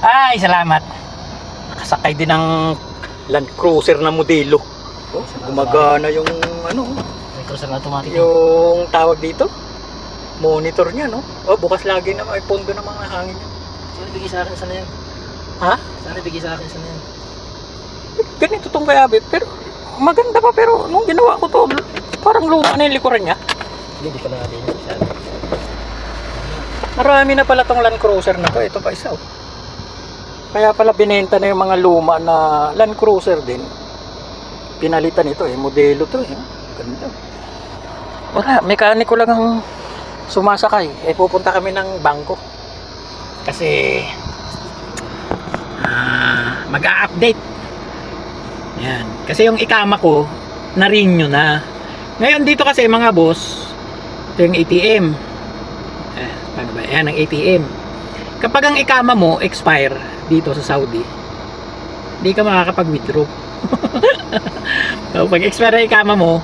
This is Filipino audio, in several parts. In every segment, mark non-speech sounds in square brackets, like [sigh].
Ay, salamat. Nakasakay din ng Land Cruiser na modelo. Oh, gumagana yung ano, May cruiser na automatic. yung tawag dito. Monitor niya, no? Oh, bukas lagi na may pondo ng mga hangin. Saan bigay sa akin? Saan na yan? Ha? Saan bigay sa akin? Saan na yan? Ganito tong kayabi, pero maganda pa pero nung ginawa ko to, parang luma na yung likuran niya. Hindi, di pala natin yun. Saan? Marami na pala tong Land Cruiser na to. Ito pa isa, oh. Kaya pala binenta na yung mga luma na Land Cruiser din. Pinalitan ito eh. Modelo to eh. Ganda. Wala. Mekaniko lang ang sumasakay. Eh pupunta kami ng bangko. Kasi ah, mag-a-update. Yan. Kasi yung ikama ko, na-renew na. Ngayon dito kasi mga boss, ito yung ATM. Eh, paano ba? Ayan ang ATM. Kapag ang ikama mo expire dito sa Saudi, hindi ka makakapag-withdraw. [laughs] so, pag expire ikama mo,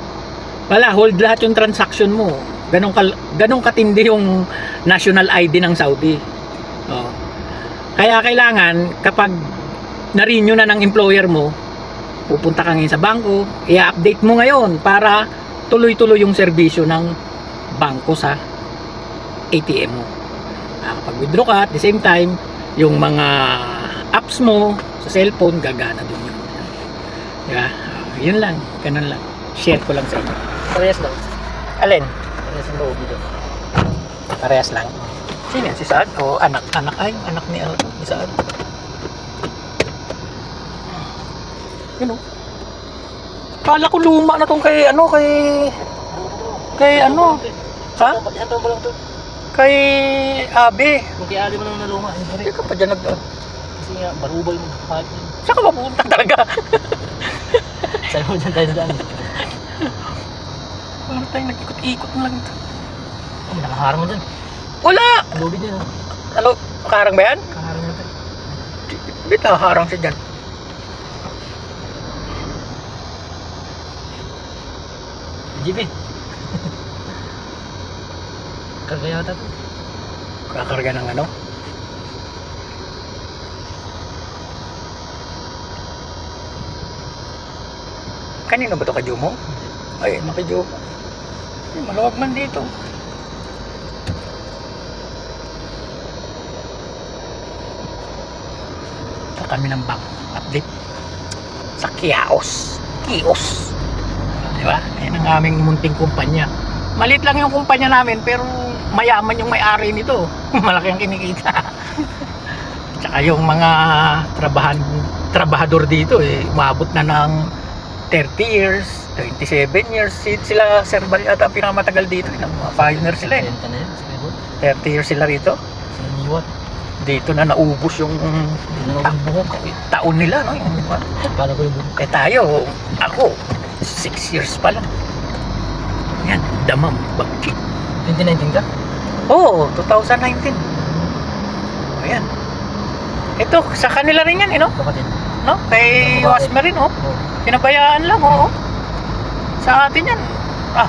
wala, hold lahat yung transaction mo. Ganong, kal- ganong katindi yung national ID ng Saudi. Oh. Kaya kailangan, kapag na-renew na ng employer mo, pupunta ka ngayon sa bangko, i-update mo ngayon para tuloy-tuloy yung serbisyo ng bangko sa ATM mo. Nakakapag-withdraw ka at the same time, yung mga apps mo sa cellphone, gagana din yun. Diba? Ah, yun lang. Ganun lang. Share ko lang sa inyo. Parehas lang. Alin? Parehas ang loob dito. Parehas lang. Sino yan? Si Saad? O anak? Anak ay, anak ni, ni Saad. Yun o. Kala ko luma na tong kay ano, kay... Kay ano? Ha? Kay Abi. Kung kiali mo lang na luma. Hindi Hindi ka pa dyan nag... Kasi nga, barubal mo. Kahit yun. Saan ka mapunta talaga? [laughs] Sabi mo dyan tayo na daan. Parang tayong nag-ikot-ikot na lang ito. Oh, nakaharang mo dyan. Wala! Lobby din ah. Ano? Karang ba yan? Nakaharang mo dyan. Bit harang siya dyan. GB. Karga yata to. Kakarga ng ano? Kanino ba ito? Kajumo? Ay, makijumo. Ay, maluwag man dito. Ito kami ng bank update sa Kiaos. Kios. Di ba? Yan ang aming munting kumpanya. Malit lang yung kumpanya namin pero mayaman yung may-ari nito. [laughs] Malaki ang kinikita. [laughs] Tsaka yung mga trabahan trabahador dito eh umabot na ng 30 years, 27 years. Si- Sila Sir Bal yata ang pinakamatagal dito. eh, ng Mga pioneer sila eh. Benta na yan. Sa Pebble. 30 years sila rito. Sa Niwat. Dito na naubos yung ang buhok. taon nila. No? Yung, Kala ko yung buhok. eh tayo, ako, 6 years pa lang. Yan, damam, bagkit. 2019 ka? Oo, 2019. Ayan. Ito, sa kanila rin yan, eh, no? Kapatid. No? Kay Wasmerin, oh. Oh. Pinabayaan lang, oo. Sa atin yan. Ah,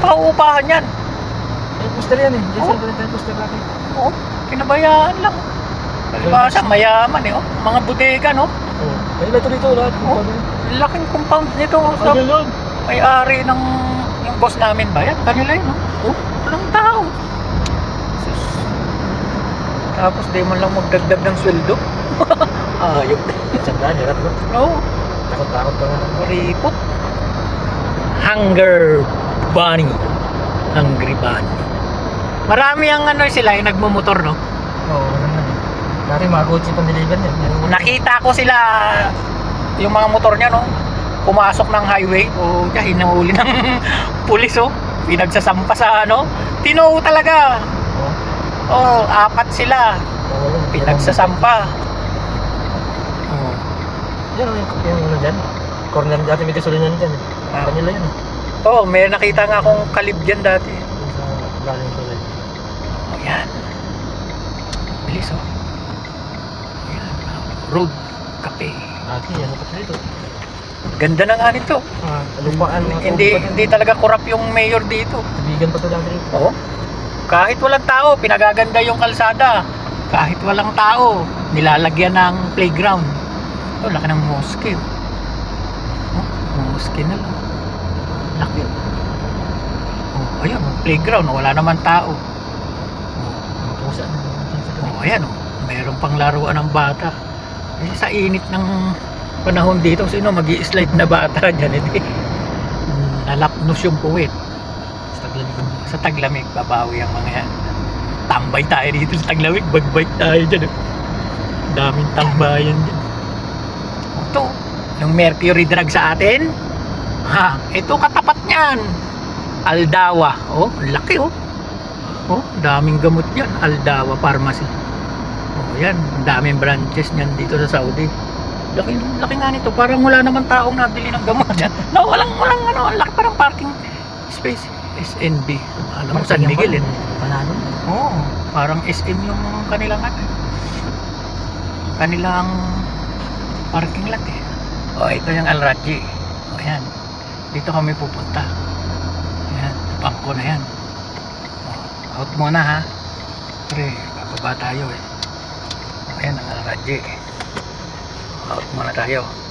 pauupahan yan. May poster yan eh. Oh. Jason Valentine poster natin. Oo, pinabayaan lang. Palibasa, mayaman, eh, oh. Mga bodega, no? Oh. Kanila ito dito lahat. Oh. Laking compound nito. Sa Ano yun? may-ari ng yung boss namin ba yan? Kanila yun, no? Oh, walang tao. Sus. Tapos di man lang magdagdag ng sweldo. [laughs] Ayok. Sandaan, hirap mo. Oo. Takot-takot ka nga. Ripot. Hunger Bunny. Hungry Bunny. Marami ang ano sila yung nagmumotor, no? Oo, oh, ano naman. Dati mga kotse pang deliver yan. Yung Nakita ko sila yung mga motor niya, no? Pumasok ng highway o oh, hinahuli ng [laughs] pulis, oh. Pinagsasampa sa ano. Tinoo talaga. Oh, apat sila. Oo, yun. Pinagsasampa. Oh. Yan yung, yung ano dyan. Corner dati may gasolina dyan eh. Ah. Kanila yun eh. Oh, may nakita nga akong kalib dyan dati. Yung sa galing ko eh. Ayan. Bilis oh. Ayan. Road Cafe. Ati, ano pa dito? Ganda na nga nito. Ah, lupaan. mga Hindi kubo pa hindi talaga korap yung mayor dito. Tubigan pa to dati rito. Oo. Kahit walang tao, pinagaganda yung kalsada. kahit walang tao, nilalagyan ng playground. Ito, laki ng mosque. Oh, mosque na lang. Laki. Oh, ayan, oh, playground, wala naman tao. Pusa sa Oh, ayan, oh, mayroon pang laruan ng bata. Eh, sa init ng panahon dito, sino mag slide na bata [laughs] dyan? Hindi. Nalapnos yung puwit. Sa taglamig. Sa taglamig, babawi ang mga yan. Tambay tayo dito sa taglamig, bagbike tayo dyan. oh. Daming tambayan dyan. Ito, yung mercury drug sa atin. Ha, ito katapat niyan. Aldawa. Oh, laki oh. Oh, daming gamot yan. Aldawa Pharmacy. Oh, yan. Daming branches niyan dito sa Saudi. Laki, laki nga nito. Parang wala naman taong nabili ng gamot dyan. [laughs] No, walang, walang ano. Ang laki parang parking space. SNB. Alam mo, San Miguel eh. Panalo. Oo, parang SM yung kanilang ano. Kanilang parking lot eh. Oh, ito yung Al Raji. Oh, yan. Dito kami pupunta. Yan, bangko na yan. Oh, out muna ha. Pre, bababa tayo eh. Oh, yan ang Al Raji. Out muna tayo.